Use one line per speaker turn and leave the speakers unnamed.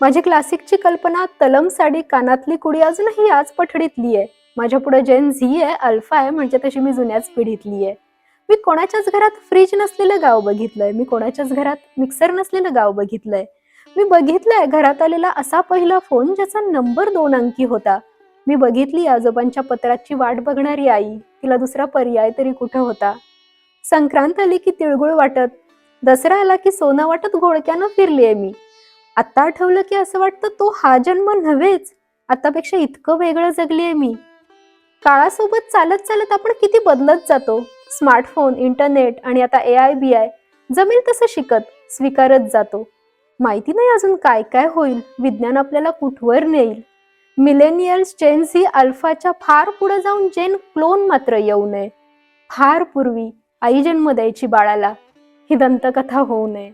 माझी क्लासिकची कल्पना तलम साडी कानातली कुडी अजूनही आज पठडीतली आहे. माझ्या पुढे जेन झी आहे अल्फा आहे म्हणजे तशी मी जुन्याच पिढीतली आहे. मी कोणाच्याच घरात फ्रीज नसलेलं गाव बघितलंय. मी कोणाच्याच घरात मिक्सर नसलेलं गाव बघितलंय. मी बघितलंय घरात आलेला असा पहिला फोन ज्याचा नंबर दोन अंकी होता. मी बघितली आजोबांच्या पत्राची वाट बघणारी आई. तिला दुसरा पर्याय तरी कुठं होता? संक्रांत आली की तिळगुळ वाटत. दसरा आला की सोनं वाटत घोळक्यानं फिरलीये मी. आत्ता आठवलं की असं वाटतं तो हा जन्म नव्हेच. आतापेक्षा इतकं वेगळं जगलीये मी. काळासोबत चालत चालत आपण किती बदलत जातो. स्मार्टफोन इंटरनेट आणि आता ए आय बी आय जमेल तसं शिकत स्वीकारत जातो. माहिती नाही अजून काय काय होईल. विज्ञान आपल्याला कुठवर नेईल? मिलेनियल्स जेन्स ही अल्फाच्या फार पुढे जाऊन जेन क्लोन मात्र येऊ नये. फार पूर्वी आई जन्म द्यायची बाळाला. ही दंतकथा होऊ नये.